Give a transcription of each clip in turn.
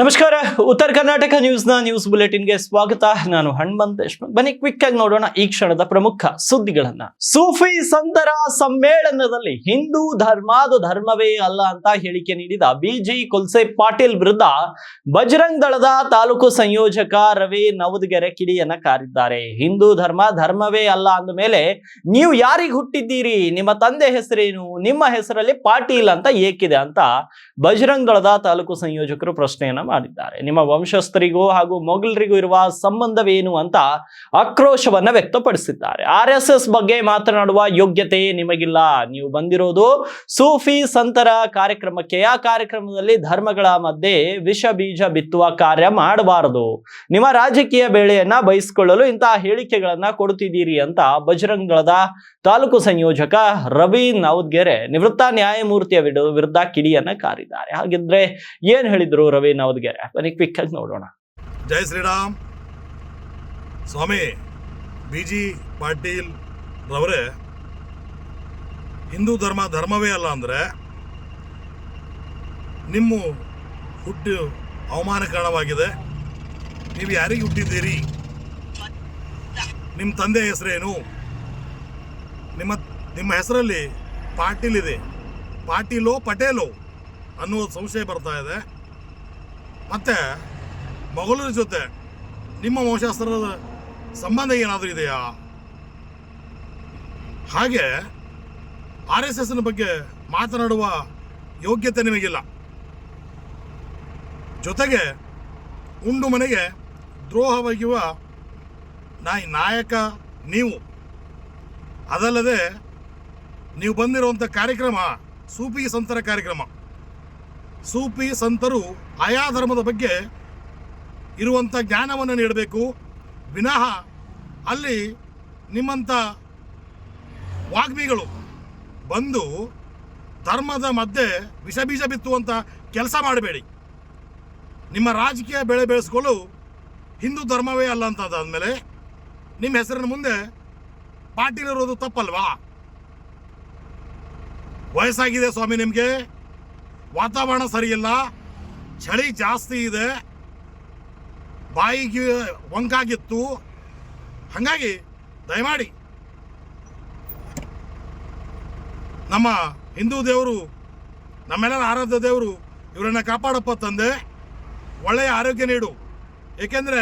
ನಮಸ್ಕಾರ. ಉತ್ತರ ಕರ್ನಾಟಕ ನ್ಯೂಸ್ನ ನ್ಯೂಸ್ ಬುಲೆಟಿನ್ಗೆ ಸ್ವಾಗತ. ನಾನು ಹಣಮಂತ್ ದೇಶ್ಮುಖ್. ಬನ್ನಿ ಕ್ವಿಕ್ ಆಗಿ ನೋಡೋಣ ಈ ಕ್ಷಣದ ಪ್ರಮುಖ ಸುದ್ದಿಗಳನ್ನ. ಸೂಫಿ ಸಂತರ ಸಮ್ಮೇಳನದಲ್ಲಿ ಹಿಂದೂ ಧರ್ಮಾದು ಧರ್ಮವೇ ಅಲ್ಲ ಅಂತ ಹೇಳಿಕೆ ನೀಡಿದ ಬಿಜಿ ಕೊಲ್ಸೆ ಪಾಟೀಲ್ ವಿರುದ್ಧ ಬಜರಂಗ್ ದಳದ ತಾಲೂಕು ಸಂಯೋಜಕ ರವಿ ನವದ್ಗೆರೆ ಕಿಡಿಯನ್ನ ಕಾರಿದ್ದಾರೆ. ಹಿಂದೂ ಧರ್ಮ ಧರ್ಮವೇ ಅಲ್ಲ ಅಂದ ಮೇಲೆ ನೀವು ಯಾರಿಗೆ ಹುಟ್ಟಿದ್ದೀರಿ? ನಿಮ್ಮ ತಂದೆ ಹೆಸರೇನು? ನಿಮ್ಮ ಹೆಸರಲ್ಲಿ ಪಾಟೀಲ್ ಅಂತ ಏಕಿದೆ ಅಂತ ಬಜರಂಗ್ ದಳದ ತಾಲೂಕು ಸಂಯೋಜಕರು ಪ್ರಶ್ನೆಯನ್ನ ಮಾಡಿದ್ದಾರೆ. ನಿಮ್ಮ ವಂಶಸ್ಥರಿಗೂ ಹಾಗೂ ಮೊಘಲರಿಗೂ ಇರುವ ಸಂಬಂಧವೇನು ಅಂತ ಆಕ್ರೋಶವನ್ನ ವ್ಯಕ್ತಪಡಿಸಿದ್ದಾರೆ. ಆರ್ ಎಸ್ ಎಸ್ ಬಗ್ಗೆ ಮಾತನಾಡುವ ಯೋಗ್ಯತೆ ನಿಮಗಿಲ್ಲ. ನೀವು ಬಂದಿರೋದು ಸೂಫಿ ಸಂತರ ಕಾರ್ಯಕ್ರಮಕ್ಕೆ. ಆ ಕಾರ್ಯಕ್ರಮದಲ್ಲಿ ಧರ್ಮಗಳ ಮಧ್ಯೆ ವಿಷ ಬೀಜ ಬಿತ್ತುವ ಕಾರ್ಯ ಮಾಡಬಾರದು. ನಿಮ್ಮ ರಾಜಕೀಯ ಬೇಳೆಯನ್ನ ಬಯಸಿಕೊಳ್ಳಲು ಇಂತಹ ಹೇಳಿಕೆಗಳನ್ನ ಕೊಡುತ್ತಿದ್ದೀರಿ ಅಂತ ಬಜರಂಗ್ ತಾಲೂಕು ಸಂಯೋಜಕ ರವಿ ನವದ್ಗೆರೆ ನಿವೃತ್ತ ನ್ಯಾಯಮೂರ್ತಿಯ ವಿರುದ್ಧ ಕಿಡಿಯನ್ನ ಕಾರಿದ್ದಾರೆ. ಹಾಗಿದ್ರೆ ಏನ್ ಹೇಳಿದ್ರು ರವಿ ನವದ್ಗೆರೆ? ಬನ್ನಿ ಕ್ವಿಕ್ ಆಗಿ ನೋಡೋಣ. ಜೈ ಶ್ರೀರಾಮ್. ಸ್ವಾಮಿ, ಬಿ ಜಿ ಪಾಟೀಲ್ ರವರೇ, ಹಿಂದೂ ಧರ್ಮ ಧರ್ಮವೇ ಅಲ್ಲ ಅಂದ್ರೆ ನಿಮ್ಮ ಹುಟ್ಟು ಅವಮಾನಕರವಾಗಿದೆ ನೀವು ಯಾರಿಗೆ ಹುಟ್ಟಿದ್ದೀರಿ? ನಿಮ್ಮ ತಂದೆ ಹೆಸರೇನು? ನಿಮ್ಮ ನಿಮ್ಮ ಹೆಸರಲ್ಲಿ ಪಾಟೀಲ್ ಇದೆ ಪಾಟೀಲೋ, ಪಟೇಲೋ ಅನ್ನುವ ಸಂಶಯ ಬರ್ತಾ ಇದೆ. ಮತ್ತು ಮೊಘಲರ ಜೊತೆ ನಿಮ್ಮ ವಂಶಾಸ್ತ್ರದ ಸಂಬಂಧ ಏನಾದರೂ ಇದೆಯಾ? ಹಾಗೆ ಆರ್ ಎಸ್ ಎಸ್ನ ಬಗ್ಗೆ ಮಾತನಾಡುವ ಯೋಗ್ಯತೆ ನಿಮಗಿಲ್ಲ. ಜೊತೆಗೆ ಉಂಡು ಮನೆಗೆ ದ್ರೋಹವಾಗಿರುವ ನಾಯಿ ನಾಯಕ ನೀವು. ಅದಲ್ಲದೆ ನೀವು ಬಂದಿರುವಂಥ ಕಾರ್ಯಕ್ರಮ ಸೂಫಿ ಸಂತರ ಕಾರ್ಯಕ್ರಮ. ಸೂಫಿ ಸಂತರು ಆಯಾ ಧರ್ಮದ ಬಗ್ಗೆ ಇರುವಂಥ ಜ್ಞಾನವನ್ನು ನೀಡಬೇಕು. ವಿನಃ ಅಲ್ಲಿ ನಿಮ್ಮಂಥ ವಾಗ್ಮಿಗಳು ಬಂದು ಧರ್ಮದ ಮಧ್ಯೆ ವಿಷ ಬೀಜ ಬಿತ್ತುವಂಥ ಕೆಲಸ ಮಾಡಬೇಡಿ. ನಿಮ್ಮ ರಾಜಕೀಯ ಬೆಳೆ ಬೆಳೆಸ್ಕೊಳ್ಳು. ಹಿಂದೂ ಧರ್ಮವೇ ಅಲ್ಲ ಅಂತ ಅದಾದಮೇಲೆ ನಿಮ್ಮ ಹೆಸರಿನ ಮುಂದೆ ಪಾಟೀಲ್ ಇರೋದು ತಪ್ಪಲ್ವಾ? ವಯಸ್ಸಾಗಿದೆ ಸ್ವಾಮಿ ನಿಮಗೆ? ವಾತಾವರಣ ಸರಿಯಿಲ್ಲ? ಚಳಿ ಜಾಸ್ತಿ ಇದೆ. ಬಾಯಿಗೆ ಒಂಕಾಗಿತ್ತು. ಹಾಗಾಗಿ ದಯಮಾಡಿ ನಮ್ಮ ಹಿಂದೂ ದೇವರು, ನಮ್ಮೆಲ್ಲರ ಆರಾಧ್ಯ ದೇವರು ಇವರನ್ನ ಕಾಪಾಡಪ್ಪ ತಂದೆ. ಒಳ್ಳೆಯ ಆರೋಗ್ಯ ನೀಡು. ಏಕೆಂದರೆ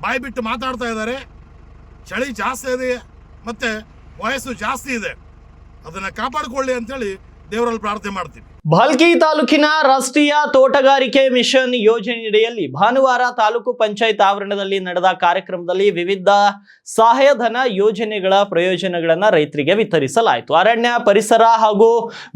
ಬಾಯಿ ಬಿಟ್ಟು ಮಾತಾಡ್ತಾ ಇದ್ದಾರೆ. ಚಳಿ ಜಾಸ್ತಿ ಇದೆ. ಮತ್ತು ವಯಸ್ಸು ಜಾಸ್ತಿ ಇದೆ. ಅದನ್ನು ಕಾಪಾಡಿಕೊಳ್ಳಿ ಅಂತೇಳಿ ದೇವರಲ್ಲಿ ಪ್ರಾರ್ಥನೆ ಮಾಡ್ತೀವಿ. ಭಾಲ್ಕಿ ತಾಲೂಕಿನ ರಾಷ್ಟ್ರೀಯ ತೋಟಗಾರಿಕೆ ಮಿಷನ್ ಯೋಜನೆಯಡಿಯಲ್ಲಿ ಭಾನುವಾರ ತಾಲೂಕು ಪಂಚಾಯತ್ ಆವರಣದಲ್ಲಿ ನಡೆದ ಕಾರ್ಯಕ್ರಮದಲ್ಲಿ ವಿವಿಧ ಸಹಾಯಧನ ಯೋಜನೆಗಳ ಪ್ರಯೋಜನಗಳನ್ನ ರೈತರಿಗೆ ವಿತರಿಸಲಾಯಿತು. ಅರಣ್ಯ, ಪರಿಸರ ಹಾಗೂ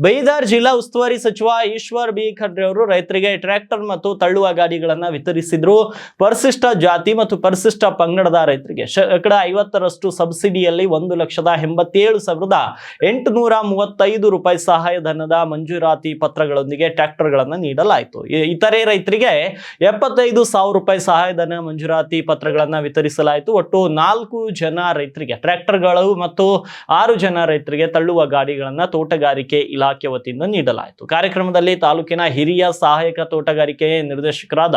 ಬೈದಾರ್ ಜಿಲ್ಲಾ ಉಸ್ತುವಾರಿ ಸಚಿವ ಈಶ್ವರ್ ಬಿ. ಖಂಡ್ರೆ ಅವರು ರೈತರಿಗೆ ಟ್ರ್ಯಾಕ್ಟರ್ ಮತ್ತು ತಳ್ಳುವ ಗಾಡಿಗಳನ್ನ ವಿತರಿಸಿದ್ರು. ಪರಿಶಿಷ್ಟ ಜಾತಿ ಮತ್ತು ಪರಿಶಿಷ್ಟ ಪಂಗಡದ ರೈತರಿಗೆ ಶೇಕಡ ಐವತ್ತರಷ್ಟು ಸಬ್ಸಿಡಿಯಲ್ಲಿ ಒಂದು ಲಕ್ಷದ ಎಂಬತ್ತೇಳು ಸಾವಿರದ ಎಂಟುನೂರ ಮೂವತ್ತೈದು ರೂಪಾಯಿ ಸಹಾಯಧನದ ಮಂಜೂರಾತಿ ಪತ್ರಗಳೊಂದಿಗೆ ಟ್ರ್ಯಾಕ್ಟರ್ಗಳನ್ನು ನೀಡಲಾಯಿತು. ಇತರೆ ರೈತರಿಗೆ ಎಪ್ಪತ್ತೈದು ಸಾವಿರ ರೂಪಾಯಿ ಸಹಾಯಧನ ಮಂಜೂರಾತಿ ಪತ್ರಗಳನ್ನು ವಿತರಿಸಲಾಯಿತು. ಒಟ್ಟು ನಾಲ್ಕು ಜನ ರೈತರಿಗೆ, ಟ್ರ್ಯಾಕ್ಟರ್ಗಳು ಮತ್ತು ಆರು ಜನ ರೈತರಿಗೆ ತಳ್ಳುವ ಗಾಡಿಗಳನ್ನು ತೋಟಗಾರಿಕೆ ಇಲಾಖೆ ವತಿಯಿಂದ ನೀಡಲಾಯಿತು. ಕಾರ್ಯಕ್ರಮದಲ್ಲಿ ತಾಲೂಕಿನ ಹಿರಿಯ ಸಹಾಯಕ ತೋಟಗಾರಿಕೆ ನಿರ್ದೇಶಕರಾದ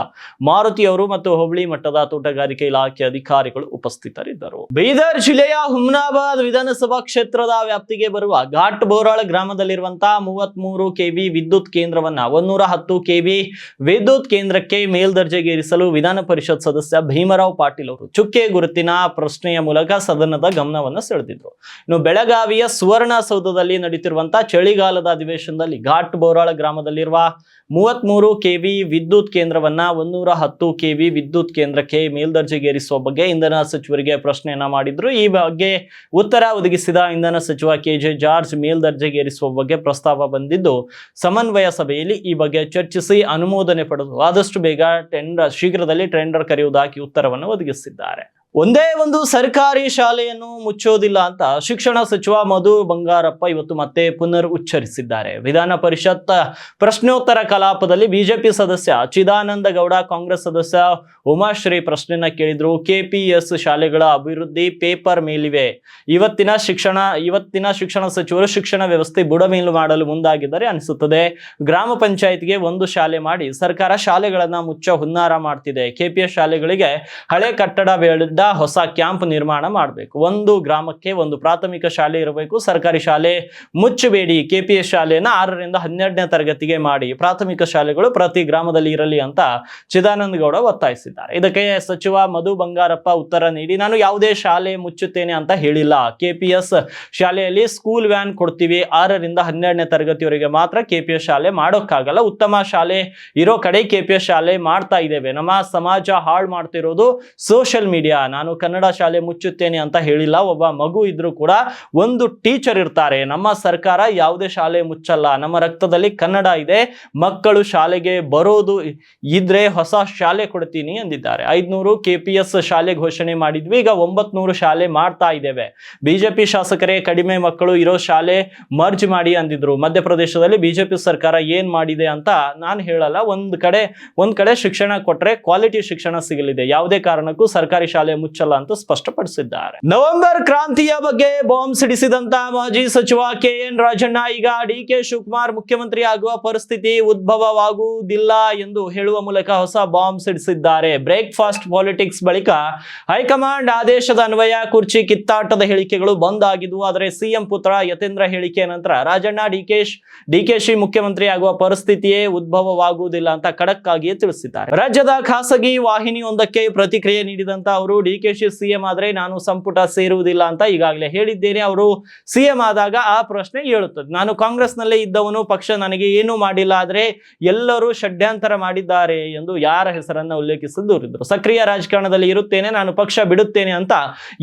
ಮಾರುತಿ ಅವರು ಮತ್ತು ಹೋಬಳಿ ಮಟ್ಟದ ತೋಟಗಾರಿಕೆ ಇಲಾಖೆ ಅಧಿಕಾರಿಗಳು ಉಪಸ್ಥಿತರಿದ್ದರು. ಬೀದರ್ ಜಿಲ್ಲೆಯ ಹುಮ್ನಾಬಾದ್ ವಿಧಾನಸಭಾ ಕ್ಷೇತ್ರದ ವ್ಯಾಪ್ತಿಗೆ ಬರುವ ಘಾಟ್ ಬೋರಾಳ ಗ್ರಾಮದಲ್ಲಿರುವಂತಹ ಮೂವತ್ಮೂರು ಕೆವಿ ವಿದ್ಯುತ್ ಕೇಂದ್ರವನ್ನ ಒಂದೂರ ಹತ್ತು ಕೆವಿ ವಿದ್ಯುತ್ ಕೇಂದ್ರಕ್ಕೆ ಮೇಲ್ದರ್ಜೆಗೇರಿಸಲು ವಿಧಾನ ಪರಿಷತ್ ಸದಸ್ಯ ಭೀಮರಾವ್ ಪಾಟೀಲ್ ಅವರು ಚುಕ್ಕೆ ಗುರುತಿನ ಪ್ರಶ್ನೆಯ ಮೂಲಕ ಸದನದ ಗಮನವನ್ನು ಸೆಳೆದಿದ್ರು. ಇನ್ನು ಬೆಳಗಾವಿಯ ಸುವರ್ಣಸೌಧದಲ್ಲಿ ನಡೆಯುತ್ತಿರುವಂತಹ ಚಳಿಗಾಲದ ಅಧಿವೇಶನದಲ್ಲಿ ಘಾಟ್ ಬೋರಾಳ ಗ್ರಾಮದಲ್ಲಿರುವ ಮೂವತ್ಮೂರು ಕೆವಿ ವಿದ್ಯುತ್ ಕೇಂದ್ರವನ್ನ ಒಂದೂರ ಹತ್ತು ಕೆವಿ ವಿದ್ಯುತ್ ಕೇಂದ್ರಕ್ಕೆ ಮೇಲ್ದರ್ಜೆಗೇರಿಸುವ ಬಗ್ಗೆ ಇಂಧನ ಸಚಿವರಿಗೆ ಪ್ರಶ್ನೆಯನ್ನ ಮಾಡಿದ್ರು. ಈ ಬಗ್ಗೆ ಉತ್ತರ ಒದಗಿಸಿದ ಇಂಧನ ಸಚಿವ ಕೆ ಜೆ ಜಾರ್ಜ್ ಮೇಲ್ದರ್ಜೆಗೇರಿಸುವ ಬಗ್ಗೆ ಪ್ರಸ್ತಾವ ಬಂದಿದ್ದು ಸಮನ್ವಯ ಸಭೆಯಲ್ಲಿ ಈ ಬಗ್ಗೆ ಚರ್ಚಿಸಿ ಅನುಮೋದನೆ ಪಡೆದು ಆದಷ್ಟು ಬೇಗ ಟೆಂಡರ್ ಶೀಘ್ರದಲ್ಲಿ ಟೆಂಡರ್ ಕರೆಯುವುದಾಗಿ ಉತ್ತರವನ್ನು ಒದಗಿಸಿದ್ದಾರೆ. ಒಂದೇ ಒಂದು ಸರ್ಕಾರಿ ಶಾಲೆಯನ್ನು ಮುಚ್ಚೋದಿಲ್ಲ ಅಂತ ಶಿಕ್ಷಣ ಸಚಿವ ಮಧು ಬಂಗಾರಪ್ಪ ಇವತ್ತು ಮತ್ತೆ ಪುನರ್ ಉಚ್ಚರಿಸಿದ್ದಾರೆ ವಿಧಾನ ಪರಿಷತ್ ಪ್ರಶ್ನೋತ್ತರ ಕಲಾಪದಲ್ಲಿ ಬಿಜೆಪಿ ಸದಸ್ಯ ಚಿದಾನಂದ ಗೌಡ, ಕಾಂಗ್ರೆಸ್ ಸದಸ್ಯ ಉಮಾಶ್ರೀ ಪ್ರಶ್ನೆನ ಕೇಳಿದ್ರು. ಕೆಪಿಎಸ್ ಶಾಲೆಗಳ ಅಭಿವೃದ್ಧಿ ಪೇಪರ್ ಮೇಲಿವೆ. ಇವತ್ತಿನ ಶಿಕ್ಷಣ ಇವತ್ತಿನ ಶಿಕ್ಷಣ ಸಚಿವರು ಶಿಕ್ಷಣ ವ್ಯವಸ್ಥೆ ಬುಡಮೇಲು ಮಾಡಲು ಮುಂದಾಗಿದ್ದಾರೆ ಅನಿಸುತ್ತದೆ. ಗ್ರಾಮ ಪಂಚಾಯತ್ಗೆ ಒಂದು ಶಾಲೆ ಮಾಡಿ ಸರ್ಕಾರ ಶಾಲೆಗಳನ್ನ ಮುಚ್ಚ ಹುನ್ನಾರ ಮಾಡ್ತಿದೆ. ಕೆಪಿಎಸ್ ಶಾಲೆಗಳಿಗೆ ಹಳೆ ಕಟ್ಟಡ ಹೊಸ ಕ್ಯಾಂಪ್ ನಿರ್ಮಾಣ ಮಾಡಬೇಕು. ಒಂದು ಗ್ರಾಮಕ್ಕೆ ಒಂದು ಪ್ರಾಥಮಿಕ ಶಾಲೆ ಇರಬೇಕು. ಸರ್ಕಾರಿ ಶಾಲೆ ಮುಚ್ಚಬೇಡಿ. ಕೆ ಪಿ ಎಸ್ ಶಾಲೆಯನ್ನ ಆರರಿಂದ ಹನ್ನೆರಡನೇ ತರಗತಿಗೆ ಮಾಡಿ ಪ್ರಾಥಮಿಕ ಶಾಲೆಗಳು ಪ್ರತಿ ಗ್ರಾಮದಲ್ಲಿ ಇರಲಿ ಅಂತ ಚಿದಾನಂದ ಗೌಡ ಒತ್ತಾಯಿಸಿದ್ದಾರೆ. ಇದಕ್ಕೆ ಸಚಿವ ಮಧು ಬಂಗಾರಪ್ಪ ಉತ್ತರ ನೀಡಿ, ನಾನು ಯಾವುದೇ ಶಾಲೆ ಮುಚ್ಚುತ್ತೇನೆ ಅಂತ ಹೇಳಿಲ್ಲ. ಕೆಪಿಎಸ್ ಶಾಲೆಯಲ್ಲಿ ಸ್ಕೂಲ್ ವ್ಯಾನ್ ಕೊಡ್ತೀವಿ. ಆರರಿಂದ ಹನ್ನೆರಡನೇ ತರಗತಿವರೆಗೆ ಮಾತ್ರ ಕೆಪಿಎಸ್ ಶಾಲೆ ಮಾಡೋಕ್ಕಾಗಲ್ಲ. ಉತ್ತಮ ಶಾಲೆ ಇರೋ ಕಡೆ ಕೆಪಿಎಸ್ ಶಾಲೆ ಮಾಡ್ತಾ ಇದ್ದೇವೆ. ನಮ್ಮ ಸಮಾಜ ಹಾಳು ಮಾಡ್ತಿರೋದು ಸೋಷಿಯಲ್ ಮೀಡಿಯಾ ನಾನು ಕನ್ನಡ ಶಾಲೆ ಮುಚ್ಚುತ್ತೇನೆ ಅಂತ ಹೇಳಿಲ್ಲ, ಒಬ್ಬ ಮಗು ಇದ್ರೂ ಕೂಡ ಒಂದು ಟೀಚರ್ ಇರ್ತಾರೆ. ನಮ್ಮ ಸರ್ಕಾರ ಯಾವುದೇ ಶಾಲೆ ಮುಚ್ಚಲ್ಲ. ನಮ್ಮ ರಕ್ತದಲ್ಲಿ ಕನ್ನಡ ಇದೆ. ಮಕ್ಕಳು ಶಾಲೆಗೆ ಬರೋದು ಇದ್ರೆ ಹೊಸ ಶಾಲೆ ಕೊಡ್ತೀನಿ ಅಂದಿದ್ದಾರೆ. ಐದ್ನೂರು ಕೆ ಪಿ ಎಸ್ ಶಾಲೆ ಘೋಷಣೆ ಮಾಡಿದ್ವಿ. ಈಗ ಒಂಬತ್ನೂರು ಶಾಲೆ ಮಾಡ್ತಾ ಇದ್ದೇವೆ. ಬಿಜೆಪಿ ಶಾಸಕರೇ, ಕಡಿಮೆ ಮಕ್ಕಳು ಇರೋ ಶಾಲೆ ಮರ್ಜ್ ಮಾಡಿ ಅಂದಿದ್ರು. ಮಧ್ಯಪ್ರದೇಶದಲ್ಲಿ ಬಿಜೆಪಿ ಸರ್ಕಾರ ಏನ್ ಮಾಡಿದೆ ಅಂತ ನಾನು ಹೇಳಲ್ಲ. ಒಂದ್ ಕಡೆ ಒಂದ್ ಕಡೆ ಶಿಕ್ಷಣ ಕೊಟ್ರೆ ಕ್ವಾಲಿಟಿ ಶಿಕ್ಷಣ ಸಿಗಲಿದೆ. ಯಾವುದೇ ಕಾರಣಕ್ಕೂ ಸರ್ಕಾರಿ ಶಾಲೆ ಮುಚ್ಚಲ್ಲ ಅಂತ ಸ್ಪಷ್ಟಪಡಿಸಿದ್ದಾರೆ. ನವೆಂಬರ್ ಕ್ರಾಂತಿಯ ಬಗ್ಗೆ ಬಾಂಬ್ ಸಿಡಿಸಿದಂತ ಮಾಜಿ ಸಚಿವ ಕೆ ಎನ್ ರಾಜಣ್ಣ, ಈಗ ಡಿ ಕೆ ಶಿವಕುಮಾರ್ ಮುಖ್ಯಮಂತ್ರಿ ಆಗುವ ಪರಿಸ್ಥಿತಿ ಉದ್ಭವವಾಗುವುದಿಲ್ಲ ಎಂದು ಹೇಳುವ ಮೂಲಕ ಹೊಸ ಬಾಂಬ್ ಸಿಡಿಸಿದ್ದಾರೆ. ಬ್ರೇಕ್ಫಾಸ್ಟ್ ಪಾಲಿಟಿಕ್ಸ್ ಬಳಿಕ ಹೈಕಮಾಂಡ್ ಆದೇಶದ ಅನ್ವಯ, ಕುರ್ಚಿ ಕಿತ್ತಾಟದ ಹೇಳಿಕೆಗಳು ಬಂದ್ ಆಗಿದ್ವು. ಆದರೆ ಸಿಎಂ ಪುತ್ರ ಯತೇಂದ್ರ ಹೇಳಿಕೆ ನಂತರ ರಾಜಣ್ಣ ಡಿಕೆಶ್ ಡಿಕೆಶಿ ಮುಖ್ಯಮಂತ್ರಿ ಆಗುವ ಪರಿಸ್ಥಿತಿಯೇ ಉದ್ಭವವಾಗುವುದಿಲ್ಲ ಅಂತ ಖಡಕ್ ಆಗಿಯೇ ತಿಳಿಸಿದ್ದಾರೆ. ರಾಜ್ಯದ ಖಾಸಗಿ ವಾಹಿನಿಯೊಂದಕ್ಕೆ ಪ್ರತಿಕ್ರಿಯೆ ನೀಡಿದಂತ ಅವರು ಡಿಕೆಶಿ ಸಿಎಂ ಆದ್ರೆ ನಾನು ಸಂಪುಟ ಸೇರುವುದಿಲ್ಲ ಅಂತ ಈಗಾಗಲೇ ಹೇಳಿದ್ದೇನೆ. ಅವರು ಸಿಎಂ ಆದಾಗ ಆ ಪ್ರಶ್ನೆ ಹೇಳುತ್ತದೆ ನಾನು ಕಾಂಗ್ರೆಸ್ನಲ್ಲೇ ಇದ್ದವನು, ಪಕ್ಷ ನನಗೆ ಏನೂ ಮಾಡಿಲ್ಲ, ಆದ್ರೆ ಎಲ್ಲರೂ ಷಡ್ಯಂತರ ಮಾಡಿದ್ದಾರೆ ಎಂದು ಯಾರ ಹೆಸರನ್ನ ಉಲ್ಲೇಖಿಸಿ ದೂರಿದ್ರು ಸಕ್ರಿಯ ರಾಜಕಾರಣದಲ್ಲಿ ಇರುತ್ತೇನೆ, ನಾನು ಪಕ್ಷ ಬಿಡುತ್ತೇನೆ ಅಂತ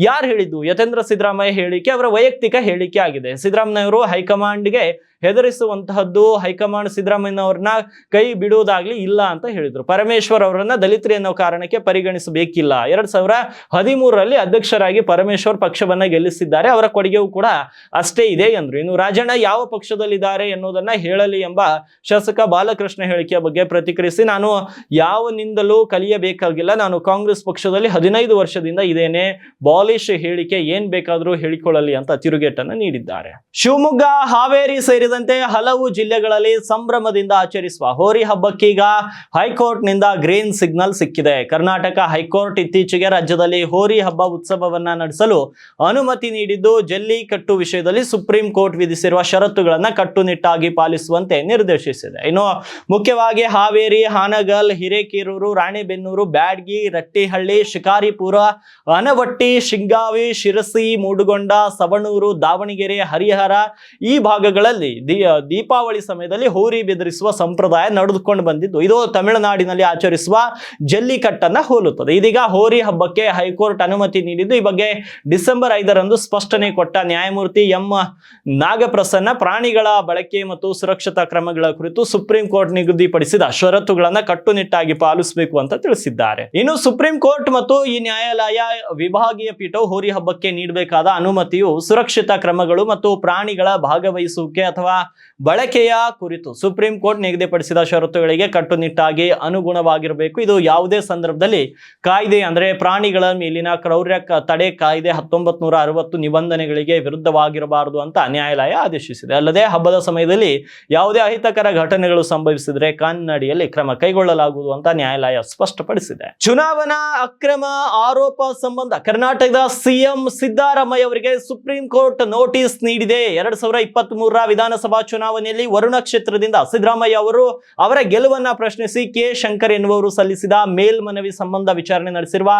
ಯಾರು ಹೇಳಿದ್ದು? ಯತೇಂದ್ರ ಸಿದ್ದರಾಮಯ್ಯ ಹೇಳಿಕೆ ಅವರ ವೈಯಕ್ತಿಕ ಹೇಳಿಕೆ ಆಗಿದೆ. ಸಿದ್ದರಾಮಯ್ಯವರು ಹೈಕಮಾಂಡ್ಗೆ ಹೆದರಿಸುವಂತಹದ್ದು ಹೈಕಮಾಂಡ್ ಸಿದ್ದರಾಮಯ್ಯ ಅವ್ರನ್ನ ಕೈ ಬಿಡುವುದಾಗ್ಲಿ ಇಲ್ಲ ಅಂತ ಹೇಳಿದ್ರು. ಪರಮೇಶ್ವರ್ ಅವರನ್ನ ದಲಿತರಿ ಅನ್ನೋ ಕಾರಣಕ್ಕೆ ಪರಿಗಣಿಸಬೇಕಿಲ್ಲ. ಎರಡ್ ಸಾವಿರ ಹದಿಮೂರರಲ್ಲಿ ಅಧ್ಯಕ್ಷರಾಗಿ ಪರಮೇಶ್ವರ್ ಪಕ್ಷವನ್ನ ಗೆಲ್ಲಿಸಿದ್ದಾರೆ. ಅವರ ಕೊಡುಗೆಯೂ ಕೂಡ ಅಷ್ಟೇ ಇದೆ ಎಂದ್ರು. ಇನ್ನು ರಾಜಣ್ಣ ಯಾವ ಪಕ್ಷದಲ್ಲಿದ್ದಾರೆ ಎನ್ನುವುದನ್ನ ಹೇಳಲಿ ಎಂಬ ಶಾಸಕ ಬಾಲಕೃಷ್ಣ ಹೇಳಿಕೆಯ ಬಗ್ಗೆ ಪ್ರತಿಕ್ರಿಯಿಸಿ, ನಾನು ಯಾವನಿಂದಲೂ ಕಲಿಯಬೇಕಾಗಿಲ್ಲ. ನಾನು ಕಾಂಗ್ರೆಸ್ ಪಕ್ಷದಲ್ಲಿ ಹದಿನೈದು ವರ್ಷದಿಂದ ಇದೇನೆ. ಬಾಲಿಶ್ ಹೇಳಿಕೆ ಏನ್ ಬೇಕಾದ್ರೂ ಹೇಳಿಕೊಳ್ಳಲಿ ಅಂತ ತಿರುಗೇಟನ್ನು ನೀಡಿದ್ದಾರೆ. ಶಿವಮೊಗ್ಗ ಹಾವೇರಿ ಸೇರಿದಂತೆ ಹಲವು ಜಿಲ್ಲೆಗಳಲ್ಲಿ ಸಂಭ್ರಮದಿಂದ ಆಚರಿಸುವ ಹೋರಿ ಹಬ್ಬಕ್ಕೀಗ ಹೈಕೋರ್ಟ್ನಿಂದ ಗ್ರೀನ್ ಸಿಗ್ನಲ್ ಸಿಕ್ಕಿದೆ. ಕರ್ನಾಟಕ ಹೈಕೋರ್ಟ್ ಇತ್ತೀಚೆಗೆ ರಾಜ್ಯದಲ್ಲಿ ಹೋರಿ ಹಬ್ಬ ಉತ್ಸವವನ್ನ ನಡೆಸಲು ಅನುಮತಿ ನೀಡಿದ್ದು ಜಲ್ಲಿಕಟ್ಟು ವಿಷಯದಲ್ಲಿ ಸುಪ್ರೀಂ ಕೋರ್ಟ್ ವಿಧಿಸಿರುವ ಷರತ್ತುಗಳನ್ನ ಕಟ್ಟುನಿಟ್ಟಾಗಿ ಪಾಲಿಸುವಂತೆ ನಿರ್ದೇಶಿಸಿದೆ. ಇನ್ನು ಮುಖ್ಯವಾಗಿ ಹಾವೇರಿ, ಹಾನಗಲ್, ಹಿರೇಕೇರೂರು, ರಾಣೆಬೆನ್ನೂರು, ಬ್ಯಾಡ್ಗಿ, ರಟ್ಟಿಹಳ್ಳಿ, ಶಿಕಾರಿಪುರ, ಅನವಟ್ಟಿ, ಶಿಂಗಾವಿ, ಶಿರಸಿ, ಮೂಡುಗೊಂಡ, ಸವಣೂರು, ದಾವಣಗೆರೆ, ಹರಿಹರ ಈ ಭಾಗಗಳಲ್ಲಿ ದಿ- ದೀಪಾವಳಿ ಸಮಯದಲ್ಲಿ ಹೋರಿ ಬೆದರಿಸುವ ಸಂಪ್ರದಾಯ ನಡೆದುಕೊಂಡು ಬಂದಿದ್ದು, ಇದು ತಮಿಳುನಾಡಿನಲ್ಲಿ ಆಚರಿಸುವ ಜಲ್ಲಿಕಟ್ಟನ್ನು ಹೋಲುತ್ತದೆ. ಇದೀಗ ಹೋರಿ ಹಬ್ಬಕ್ಕೆ ಹೈಕೋರ್ಟ್ ಅನುಮತಿ ನೀಡಿದ್ದು, ಈ ಬಗ್ಗೆ ಡಿಸೆಂಬರ್ ಐದರಂದು ಸ್ಪಷ್ಟನೆ ಕೊಟ್ಟ ನ್ಯಾಯಮೂರ್ತಿ ಎಂ. ನಾಗಪ್ರಸನ್ನ, ಪ್ರಾಣಿಗಳ ಬಳಕೆ ಮತ್ತು ಸುರಕ್ಷತಾ ಕ್ರಮಗಳ ಕುರಿತು ಸುಪ್ರೀಂ ಕೋರ್ಟ್ ನಿಗದಿಪಡಿಸಿದ ಷರತ್ತುಗಳನ್ನ ಕಟ್ಟುನಿಟ್ಟಾಗಿ ಪಾಲಿಸಬೇಕು ಅಂತ ತಿಳಿಸಿದ್ದಾರೆ. ಇನ್ನು ಸುಪ್ರೀಂ ಕೋರ್ಟ್ ಮತ್ತು ಈ ನ್ಯಾಯಾಲಯ ವಿಭಾಗೀಯ ಪೀಠವು ಹೋರಿ ಹಬ್ಬಕ್ಕೆ ನೀಡಬೇಕಾದ ಅನುಮತಿಯು ಸುರಕ್ಷಿತ ಕ್ರಮಗಳು ಮತ್ತು ಪ್ರಾಣಿಗಳ ಭಾಗವಹಿಸುವಿಕೆ ಅಥವಾ ಬಳಕೆಯ ಕುರಿತು ಸುಪ್ರೀಂ ಕೋರ್ಟ್ ನಿಗದಿಪಡಿಸಿದ ಷರತ್ತುಗಳಿಗೆ ಕಟ್ಟುನಿಟ್ಟಾಗಿ ಅನುಗುಣವಾಗಿರಬೇಕು. ಇದು ಯಾವುದೇ ಸಂದರ್ಭದಲ್ಲಿ ಕಾಯ್ದೆ ಅಂದರೆ ಪ್ರಾಣಿಗಳ ಮೇಲಿನ ಕ್ರೌರ್ಯ ತಡೆ ಕಾಯ್ದೆ ಹತ್ತೊಂಬತ್ ನಿಬಂಧನೆಗಳಿಗೆ ವಿರುದ್ಧವಾಗಿರಬಾರದು ಅಂತ ನ್ಯಾಯಾಲಯ ಆದೇಶಿಸಿದೆ. ಅಲ್ಲದೆ ಹಬ್ಬದ ಸಮಯದಲ್ಲಿ ಯಾವುದೇ ಅಹಿತಕರ ಘಟನೆಗಳು ಸಂಭವಿಸಿದರೆ ಕನ್ನಡಿಯಲ್ಲಿ ಕ್ರಮ ಕೈಗೊಳ್ಳಲಾಗುವುದು ಅಂತ ನ್ಯಾಯಾಲಯ ಸ್ಪಷ್ಟಪಡಿಸಿದೆ. ಚುನಾವಣಾ ಅಕ್ರಮ ಆರೋಪ ಸಂಬಂಧ ಕರ್ನಾಟಕದ ಸಿಎಂ ಸಿದ್ದರಾಮಯ್ಯ ಅವರಿಗೆ ಸುಪ್ರೀಂ ಕೋರ್ಟ್ ನೋಟಿಸ್ ನೀಡಿದೆ. ಎರಡ್ ಸಾವಿರದ ಇಪ್ಪತ್ತ್ ಮೂರರ ವಿಧಾನಸಭಾ ಚುನಾವಣೆಯಲ್ಲಿ ವರುಣ ಕ್ಷೇತ್ರದಿಂದ ಸಿದ್ದರಾಮಯ್ಯ ಅವರು ಅವರ ಗೆಲುವನ್ನ ಪ್ರಶ್ನಿಸಿ ಕೆ ಶಂಕರ್ ಎನ್ನುವರು ಸಲ್ಲಿಸಿದ ಮೇಲ್ಮನವಿ ಸಂಬಂಧ ವಿಚಾರಣೆ ನಡೆಸಿರುವ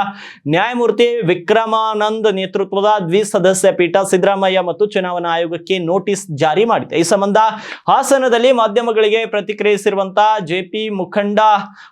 ನ್ಯಾಯಮೂರ್ತಿ ವಿಕ್ರಮಾನಂದ್ ನೇತೃತ್ವದ ದ್ವಿಸದಸ್ಯ ಪೀಠ ಸಿದ್ದರಾಮಯ್ಯ ಮತ್ತು ಚುನಾವಣಾ ಆಯೋಗಕ್ಕೆ ನೋಟಿಸ್ ಜಾರಿ ಮಾಡಿದೆ. ಈ ಸಂಬಂಧ ಹಾಸನದಲ್ಲಿ ಮಾಧ್ಯಮಗಳಿಗೆ ಪ್ರತಿಕ್ರಿಯಿಸಿರುವಂತಹ ಜೆಪಿ ಮುಖಂಡ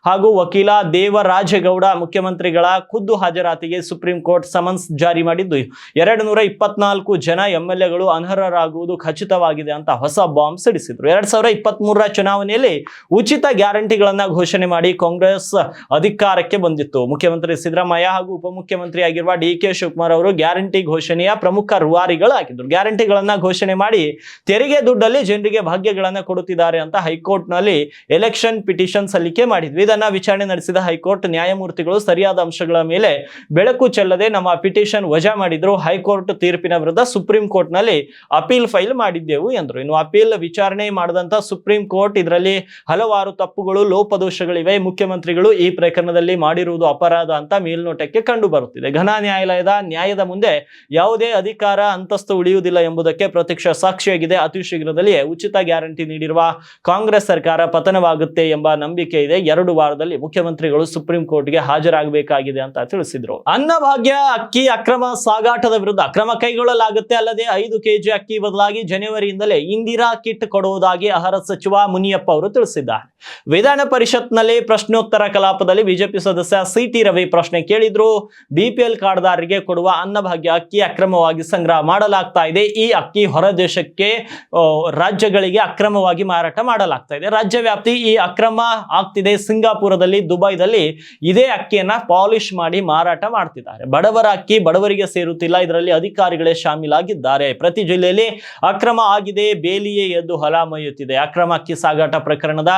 ಹಾಗೂ ವಕೀಲ ದೇವರಾಜೇಗೌಡ ಮುಖ್ಯಮಂತ್ರಿಗಳ ಖುದ್ದು ಹಾಜರಾತಿಗೆ ಸುಪ್ರೀಂ ಕೋರ್ಟ್ ಸಮನ್ಸ್ ಜಾರಿ ಮಾಡಿದ್ದು, ಎರಡು ನೂರ ಇಪ್ಪತ್ನಾಲ್ಕು ಜನ ಎಂಎಲ್ಎಗಳು ಎಲ್ ಅನರ್ಹರಾಗುವುದು ಖಚಿತವಾಗಿದೆ ಅಂತ ಹೊಸ ಹೊಸ ಬಾಂಬ್ ಸಿಡಿಸಿದ್ರು. ಎರಡ್ ಸಾವಿರ ಇಪ್ಪತ್ತ್ ಮೂರರ ಚುನಾವಣೆಯಲ್ಲಿ ಉಚಿತ ಗ್ಯಾರಂಟಿಗಳನ್ನ ಘೋಷಣೆ ಮಾಡಿ ಕಾಂಗ್ರೆಸ್ ಅಧಿಕಾರಕ್ಕೆ ಬಂದಿತ್ತು. ಮುಖ್ಯಮಂತ್ರಿ ಸಿದ್ದರಾಮಯ್ಯ ಹಾಗೂ ಉಪಮುಖ್ಯಮಂತ್ರಿ ಆಗಿರುವ ಡಿ ಕೆ ಶಿವಕುಮಾರ್ ಅವರು ಗ್ಯಾರಂಟಿ ಘೋಷಣೆಯ ಪ್ರಮುಖ ರುವಾರಿಗಳಾಗಿದ್ದರು. ಗ್ಯಾರಂಟಿಗಳನ್ನ ಘೋಷಣೆ ಮಾಡಿ ತೆರಿಗೆ ದುಡ್ಡಲ್ಲಿ ಜನರಿಗೆ ಭಾಗ್ಯಗಳನ್ನ ಕೊಡುತ್ತಿದ್ದಾರೆ ಅಂತ ಹೈಕೋರ್ಟ್ನಲ್ಲಿ ಎಲೆಕ್ಷನ್ ಪಿಟಿಷನ್ ಸಲ್ಲಿಕೆ ಮಾಡಿದ್ವಿ. ಇದನ್ನ ವಿಚಾರಣೆ ನಡೆಸಿದ ಹೈಕೋರ್ಟ್ ನ್ಯಾಯಮೂರ್ತಿಗಳು ಸರಿಯಾದ ಅಂಶಗಳ ಮೇಲೆ ಬೆಳಕು ಚೆಲ್ಲದೆ ನಮ್ಮ ಪಿಟಿಷನ್ ವಜಾ ಮಾಡಿದ್ರು. ಹೈಕೋರ್ಟ್ ತೀರ್ಪಿನ ವಿರುದ್ಧ ಸುಪ್ರೀಂ ಕೋರ್ಟ್ನಲ್ಲಿ ಅಪೀಲ್ ಫೈಲ್ ಮಾಡಿದ್ದೆವು ಎಂದರು. ಇನ್ನು ಅಪೀಲ್ ವಿಚಾರಣೆ ಮಾಡಿದಂತ ಸುಪ್ರೀಂ ಕೋರ್ಟ್ ಇದರಲ್ಲಿ ಹಲವಾರು ತಪ್ಪುಗಳು, ಲೋಪದೋಷಗಳಿವೆ. ಮುಖ್ಯಮಂತ್ರಿಗಳು ಈ ಪ್ರಕರಣದಲ್ಲಿ ಮಾಡಿರುವುದು ಅಪರಾಧ ಅಂತ ಮೇಲ್ನೋಟಕ್ಕೆ ಕಂಡು ಬರುತ್ತಿದೆ. ಘನ ನ್ಯಾಯಾಲಯದ ನ್ಯಾಯದ ಮುಂದೆ ಯಾವುದೇ ಅಧಿಕಾರ ಅಂತಸ್ತು ಉಳಿಯುವುದಿಲ್ಲ ಎಂಬುದಕ್ಕೆ ಪ್ರತ್ಯಕ್ಷ ಸಾಕ್ಷಿಯಾಗಿದೆ. ಅತಿ ಶೀಘ್ರದಲ್ಲಿಯೇ ಉಚಿತ ಗ್ಯಾರಂಟಿ ನೀಡಿರುವ ಕಾಂಗ್ರೆಸ್ ಸರ್ಕಾರ ಪತನವಾಗುತ್ತೆ ಎಂಬ ನಂಬಿಕೆ ಇದೆ. ಎರಡು ವಾರದಲ್ಲಿ ಮುಖ್ಯಮಂತ್ರಿಗಳು ಸುಪ್ರೀಂ ಕೋರ್ಟ್ಗೆ ಹಾಜರಾಗಬೇಕಾಗಿದೆ ಅಂತ ತಿಳಿಸಿದ್ರು. ಅನ್ನಭಾಗ್ಯ ಅಕ್ಕಿ ಅಕ್ರಮ ಸಾಗಾಟದ ವಿರುದ್ಧ ಕ್ರಮ ಕೈಗೊಳ್ಳಲಾಗುತ್ತೆ. ಅಲ್ಲದೆ ಐದು ಕೆಜಿ ಅಕ್ಕಿ ಬದಲಾಗಿ ಜನವರಿಯಿಂದಲೇ ಇಂದಿರಾ ಕಿಟ್ ಕೊಡುವುದಾಗಿ ಆಹಾರ ಸಚಿವ ಮುನಿಯಪ್ಪ ಅವರು ತಿಳಿಸಿದ್ದಾರೆ. ವಿಧಾನ ಪರಿಷತ್ನಲ್ಲಿ ಪ್ರಶ್ನೋತ್ತರ ಕಲಾಪದಲ್ಲಿ ಬಿಜೆಪಿ ಸದಸ್ಯ ಸಿಟಿ ರವಿ ಪ್ರಶ್ನೆ ಕೇಳಿದ್ರು. ಬಿಪಿಎಲ್ ಕಾರ್ಡ್ದಾರರಿಗೆ ಕೊಡುವ ಅನ್ನಭಾಗ್ಯ ಅಕ್ಕಿ ಅಕ್ರಮವಾಗಿ ಸಂಗ್ರಹ ಮಾಡಲಾಗ್ತಾ ಇದೆ. ಈ ಅಕ್ಕಿ ಹೊರ ದೇಶಕ್ಕೆ ರಾಜ್ಯಗಳಿಗೆ ಅಕ್ರಮವಾಗಿ ಮಾರಾಟ ಮಾಡಲಾಗ್ತಾ ಇದೆ. ರಾಜ್ಯ ವ್ಯಾಪ್ತಿ ಈ ಅಕ್ರಮ ಆಗ್ತಿದೆ. ಸಿಂಗಾಪುರದಲ್ಲಿ, ದುಬೈದಲ್ಲಿ ಇದೇ ಅಕ್ಕಿಯನ್ನ ಪಾಲಿಶ್ ಮಾಡಿ ಮಾರಾಟ ಮಾಡ್ತಿದ್ದಾರೆ. ಬಡವರ ಅಕ್ಕಿ ಬಡವರಿಗೆ ಸೇರುತ್ತಿಲ್ಲ. ಇದರಲ್ಲಿ ಅಧಿಕಾರಿಗಳೇ ಶಾಮೀಲಾಗಿದ್ದಾರೆ. ಪ್ರತಿ ಜಿಲ್ಲೆಯಲ್ಲಿ ಅಕ್ರಮ ಆಗಿದೆ. ಬೇಲಿಯೇ ಎದ್ದು ಹೊಲ ಮೈಯುತ್ತಿದೆ. ಅಕ್ರಮ ಅಕ್ಕಿ ಸಾಗಾಟ ಪ್ರಕರಣದ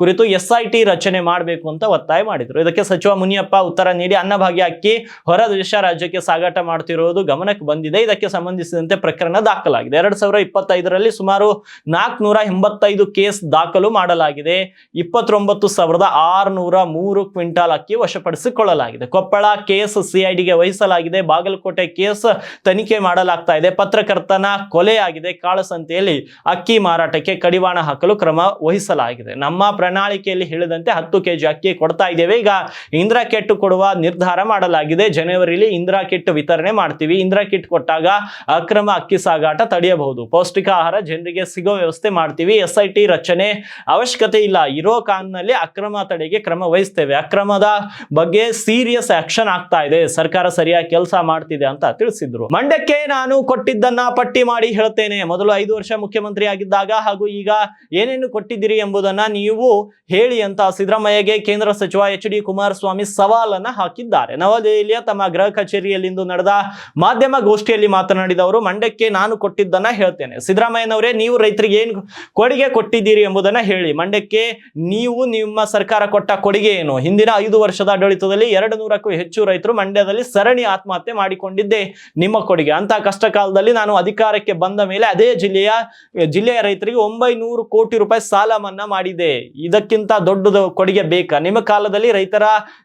ಕುರಿತು ಎಸ್ ಐ ಟಿ ರಚನೆ ಮಾಡಬೇಕು ಅಂತ ಒತ್ತಾಯ ಮಾಡಿದರು. ಇದಕ್ಕೆ ಸಚಿವ ಮುನಿಯಪ್ಪ ಉತ್ತರ ನೀಡಿ ಅನ್ನಭಾಗ್ಯ ಅಕ್ಕಿ ಹೊರ ದೇಶ ರಾಜ್ಯಕ್ಕೆ ಸಾಗಾಟ ಮಾಡ್ತಿರೋದು ಗಮನಕ್ಕೆ ಬಂದಿದೆ. ಇದಕ್ಕೆ ಸಂಬಂಧಿಸಿದಂತೆ ಪ್ರಕರಣ ದಾಖಲಾಗಿದೆ. ಎರಡ್ ಸಾವಿರ ಇಪ್ಪತ್ತೈದರಲ್ಲಿ ಸುಮಾರು ನಾಲ್ಕುನೂರ ಎಂಬತ್ತೈದು ಕೇಸ್ ದಾಖಲು ಮಾಡಲಾಗಿದೆ. ಇಪ್ಪತ್ತೊಂಬತ್ತು ಸಾವಿರದ ಆರುನೂರ ಮೂರು ಕ್ವಿಂಟಾಲ್ ಅಕ್ಕಿ ವಶಪಡಿಸಿಕೊಳ್ಳಲಾಗಿದೆ. ಕೊಪ್ಪಳ ಕೇಸ್ ಸಿಐಡಿಗೆ ವಹಿಸಲಾಗಿದೆ. ಬಾಗಲಕೋಟೆ ಕೇಸ್ ತನಿಖೆ ಮಾಡಲಾಗ್ತಾ ಇದೆ. ಪತ್ರಕರ್ತನ ಕೊಲೆಯಾಗಿದೆ ಕಾಳಸಂತೆಯಲ್ಲಿ ಅಕ್ಕಿ ಮಾರಾಟಕ್ಕೆ ಕಡಿವಾಣ ಹಾಕಲು ಕ್ರಮ ವಹಿಸಲಾಗಿದೆ. ನಮ್ಮ ಪ್ರಣಾಳಿಕೆಯಲ್ಲಿ ಹೇಳಿದಂತೆ ಹತ್ತು ಕೆಜಿ ಅಕ್ಕಿ ಕೊಡ್ತಾ ಇದ್ದೇವೆ. ಈಗ ಇಂದಿರಾ ಕಿಟ್ ಕೊಡುವ ನಿರ್ಧಾರ ಮಾಡಲಾಗಿದೆ. ಜನವರಿಲಿ ಇಂದಿರಾ ಕಿಟ್ ವಿತರಣೆ ಮಾಡ್ತೀವಿ. ಇಂದಿರಾ ಕಿಟ್ ಕೊಟ್ಟಾಗ ಅಕ್ರಮ ಅಕ್ಕಿ ಸಾಗಾಟ ತಡೆಯಬಹುದು. ಪೌಷ್ಟಿಕ ಆಹಾರ ಜನರಿಗೆ ಸಿಗೋ ವ್ಯವಸ್ಥೆ ಮಾಡ್ತೀವಿ. ಎಸ್ ಐ ಟಿ ರಚನೆ ಅವಶ್ಯಕತೆ ಇಲ್ಲ. ಇರೋ ಕಾನ್ನಲ್ಲಿ ಅಕ್ರಮ ತಡೆಗೆ ಕ್ರಮ ವಹಿಸ್ತೇವೆ. ಅಕ್ರಮದ ಬಗ್ಗೆ ಸೀರಿಯಸ್ ಆಕ್ಷನ್ ಆಗ್ತಾ ಇದೆ. ಸರ್ಕಾರ ಸರಿಯಾಗಿ ಕೆಲಸ ಮಾಡ್ತಿದೆ ಅಂತ ತಿಳಿಸಿದ್ರು. ಮಂಡ್ಯಕ್ಕೆ ನಾನು ಕೊಟ್ಟಿದ್ದನ್ನ ಪಟ್ಟಿ ಮಾಡಿ ಹೇಳ್ತೇನೆ. ಮೊದಲು ಐದು ವರ್ಷ ಮುಖ್ಯಮಂತ್ರಿ ಆಗಿದ್ದಾಗ ಹಾಗೂ ಈಗ ಏನೇನು ಕೊಟ್ಟಿದ್ದೀರಿ ಎಂಬುದನ್ನ ನೀವು ಹೇಳಿ ಅಂತ ಸಿದ್ದರಾಮಯ್ಯಗೆ ಕೇಂದ್ರ ಸಚಿವ ಎಚ್ ಡಿ ಕುಮಾರಸ್ವಾಮಿ ಸವಾಲನ್ನ ಹಾಕಿದ್ದಾರೆ. ನವದೆಹಲಿಯ ತಮ್ಮ ಗೃಹ ಕಚೇರಿಯಲ್ಲಿಂದು ನಡೆದ ಮಾಧ್ಯಮ ಗೋಷ್ಠಿಯಲ್ಲಿ ಮಾತನಾಡಿದ ಅವರು, ಮಂಡ್ಯಕ್ಕೆ ನಾನು ಕೊಟ್ಟಿದ್ದನ್ನ ಹೇಳ್ತೇನೆ. ಸಿದ್ದರಾಮಯ್ಯನವರೇ, ನೀವು ರೈತರಿಗೆ ಏನು ಕೊಡುಗೆ ಕೊಟ್ಟಿದ್ದೀರಿ ಎಂಬುದನ್ನ ಹೇಳಿ. ಮಂಡ್ಯಕ್ಕೆ ನೀವು ನಿಮ್ಮ ಸರ್ಕಾರ ಕೊಟ್ಟ ಕೊಡುಗೆ ಏನು? ಹಿಂದಿನ ಐದು ವರ್ಷದ ಆಡಳಿತದಲ್ಲಿ ಎರಡು ನೂರಕ್ಕೂ ಹೆಚ್ಚು ರೈತರು ಮಂಡ್ಯದಲ್ಲಿ ಸರಣಿ ಆತ್ಮಹತ್ಯೆ ಮಾಡಿಕೊಂಡಿದ್ದೆ ನಿಮ್ಮ ಕೊಡುಗೆ. ಅಂತ ಕಷ್ಟ ಕಾಲದಲ್ಲಿ ನಾನು ಅಧಿಕಾರಕ್ಕೆ ಬಂದ ಮೇಲೆ ಅದೇ ಜಿಲ್ಲೆಯ ಜಿಲ್ಲೆಯ ರೈತರಿಗೆ ಒಂಬೈನೂರು ಕೋಟಿ ರೂಪಾಯಿ ಸಾಲ ಮನ್ನಾ ಮಾಡಿದೆ. ಇದಕ್ಕಿಂತ ದೊಡ್ಡದು ಕೊಡುಗೆ ಬೇಕಾ? ನಿಮ್ಮ ಕಾಲದಲ್ಲಿ ರೈತರ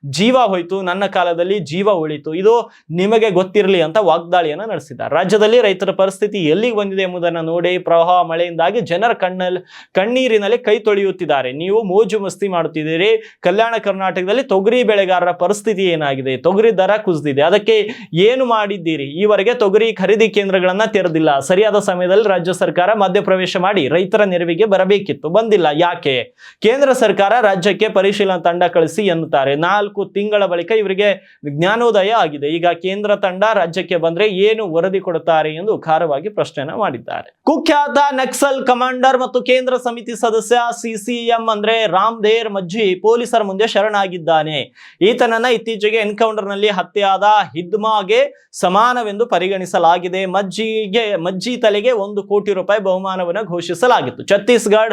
ಜೀವ ಹೋಯ್ತು, ನನ್ನ ಕಾಲದಲ್ಲಿ ಜೀವ ಉಳಿತು. ಇದು ನಿಮಗೆ ಗೊತ್ತಿರಲಿ ಅಂತ ವಾಗ್ದಾಳಿಯನ್ನು ನಡೆಸಿದ್ದಾರೆ. ರಾಜ್ಯದಲ್ಲಿ ರೈತರ ಪರಿಸ್ಥಿತಿ ಎಲ್ಲಿಗೆ ಬಂದಿದೆ ಎಂಬುದನ್ನು ನೋಡಿ ಪ್ರವಾಹ ಮಳೆಯಿಂದಾಗಿ ಜನರ ಕಣ್ಣಲ್ಲಿ ಕಣ್ಣೀರಿನಲ್ಲಿ ಕೈ ತೊಳೆಯುತ್ತಿದ್ದಾರೆ. ನೀವು ಮೋಜು ಮಸ್ತಿ ಮಾಡುತ್ತಿದ್ದೀರಿ. ಕಲ್ಯಾಣ ಕರ್ನಾಟಕದಲ್ಲಿ ತೊಗರಿ ಬೆಳೆಗಾರರ ಪರಿಸ್ಥಿತಿ ಏನಾಗಿದೆ? ತೊಗರಿ ದರ ಕುಸಿದಿದೆ. ಅದಕ್ಕೆ ಏನು ಮಾಡಿದ್ದೀರಿ? ಈವರೆಗೆ ತೊಗರಿ ಖರೀದಿ ಕೇಂದ್ರಗಳನ್ನ ತೆರೆದಿಲ್ಲ. ಸರಿಯಾದ ಸಮಯದಲ್ಲಿ ರಾಜ್ಯ ಸರ್ಕಾರ ಮಧ್ಯಪ್ರವೇಶ ಮಾಡಿ ರೈತರ ನೆರವಿಗೆ ಬರಬೇಕಿತ್ತು. ಬಂದಿಲ್ಲ. ಯಾಕೆ? ಕೇಂದ್ರ ಸರ್ಕಾರ ರಾಜ್ಯಕ್ಕೆ ಪರಿಶೀಲನಾ ತಂಡ ಕಳಿಸಿ ಎನ್ನುತ್ತಾರೆ. ನಾಲ್ಕು ತಿಂಗಳ ಬಳಿಕ ಇವರಿಗೆ ಜ್ಞಾನೋದಯ ಆಗಿದೆ. ಈಗ ಕೇಂದ್ರ ತಂಡ ರಾಜ್ಯಕ್ಕೆ ಬಂದ್ರೆ ಏನು ವರದಿ ಕೊಡುತ್ತಾರೆ ಎಂದು ಖಾರವಾಗಿ ಪ್ರಶ್ನೆಯನ್ನ ಮಾಡಿದ್ದಾರೆ. ಕುಖ್ಯಾತ ನಕ್ಸಲ್ ಕಮಾಂಡರ್ ಮತ್ತು ಕೇಂದ್ರ ಸಮಿತಿ ಸದಸ್ಯ ಸಿಸಿಎಂ ಅಂದ್ರೆ ರಾಮ್ ದೇರ್ ಮಜ್ಜಿ ಪೊಲೀಸರ ಮುಂದೆ ಶರಣಾಗಿದ್ದಾನೆ. ಈತನನ್ನ ಇತ್ತೀಚೆಗೆ ಎನ್ಕೌಂಟರ್ನಲ್ಲಿ ಹತ್ಯೆಯಾದ ಹಿದ್ಮಾಗೆ ಸಮಾನವೆಂದು ಪರಿಗಣಿಸಲಾಗಿದೆ. ಮಜ್ಜಿಗೆ, ಮಜ್ಜಿ ತಲೆಗೆ ಒಂದು ಕೋಟಿ ರೂಪಾಯಿ ಬಹುಮಾನವನ್ನು ಘೋಷಿಸಲಾಗಿತ್ತು. ಛತ್ತೀಸ್ಗಢ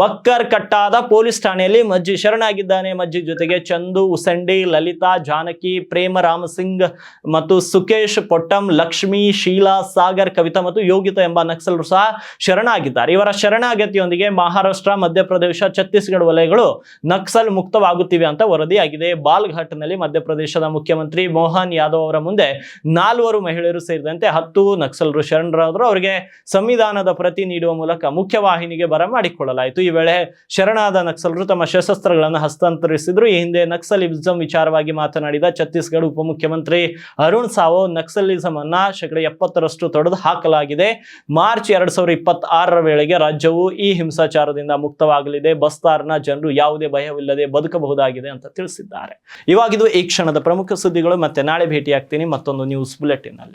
ಬಕ್ಕರ್ ಕಟ್ಟಾದ ಪೊಲೀಸ್ ಠಾಣೆಯಲ್ಲಿ ಮಜ್ಜಿ ಶರಣಾಗಿದ್ದಾನೆ. ಮಜ್ಜಿ ಜೊತೆಗೆ ಚಂದು, ಉಸಂಡಿ, ಲಲಿತಾ, ಜಾನಕಿ ಪ್ರೇಮ ರಾಮಸಿಂಗ್ ಮತ್ತು ಸುಕೇಶ್ ಪೊಟ್ಟಂ, ಲಕ್ಷ್ಮಿ, ಶೀಲಾ, ಸಾಗರ್, ಕವಿತಾ ಮತ್ತು ಯೋಗಿತಾ ಎಂಬ ನಕ್ಸಲರು ಸಹ ಶರಣಾಗಿದ್ದಾರೆ. ಇವರ ಶರಣಾಗತಿಯೊಂದಿಗೆ ಮಹಾರಾಷ್ಟ್ರ, ಮಧ್ಯಪ್ರದೇಶ, ಛತ್ತೀಸ್ಗಢ ವಲಯಗಳು ನಕ್ಸಲ್ ಮುಕ್ತವಾಗುತ್ತಿವೆ ಅಂತ ವರದಿಯಾಗಿದೆ. ಬಾಲ್ಘಾಟ್ನಲ್ಲಿ ಮಧ್ಯಪ್ರದೇಶದ ಮುಖ್ಯಮಂತ್ರಿ ಮೋಹನ್ ಯಾದವ್ ಅವರ ಮುಂದೆ ನಾಲ್ವರು ಮಹಿಳೆಯರು ಸೇರಿದಂತೆ ಹತ್ತು ನಕ್ಸಲರು ಶರಣರಾದರು. ಅವರಿಗೆ ಸಂವಿಧಾನದ ಪ್ರತಿ ನೀಡುವ ಮೂಲಕ ಮುಖ್ಯವಾಹಿನಿಗೆ ಬರಮಾಡಿಕೊಳ್ಳಲಾಯಿತು ಈ ವೇಳೆ ಶರಣಾದ ನಕ್ಸಲರು ತಮ್ಮ ಸಶಸ್ತ್ರಗಳನ್ನು ಹಸ್ತಾಂತರಿಸಿದ್ರು. ಈ ಹಿಂದೆ ನಕ್ಸಲಿಸಂ ವಿಚಾರವಾಗಿ ಮಾತನಾಡಿದ ಛತ್ತೀಸ್ಗಢ ಉಪಮುಖ್ಯಮಂತ್ರಿ ಅರುಣ್ ಸಾವು ನಕ್ಸಲಿಸಂ ಅನ್ನ ಶೇಕಡ ಎಪ್ಪತ್ತರಷ್ಟು ತೊಡೆದು ಹಾಕಲಾಗಿದೆ. ಮಾರ್ಚ್ ಎರಡ್ ಸಾವಿರದ ವೇಳೆಗೆ ರಾಜ್ಯವು ಈ ಹಿಂಸಾಚಾರದಿಂದ ಮುಕ್ತವಾಗಲಿದೆ. ಬಸ್ತಾರ್ನ ಜನರು ಯಾವುದೇ ಭಯವಿಲ್ಲದೆ ಬದುಕಬಹುದಾಗಿದೆ ಅಂತ ತಿಳಿಸಿದ್ದಾರೆ. ಇವಾಗಿದು ಈ ಕ್ಷಣದ ಪ್ರಮುಖ ಸುದ್ದಿಗಳು. ಮತ್ತೆ ನಾಳೆ ಭೇಟಿಯಾಗ್ತೀನಿ. ಮತ್ತೊಂದು ನ್ಯೂಸ್ ಬುಲೆಟಿನ್ ಅಲ್ಲಿ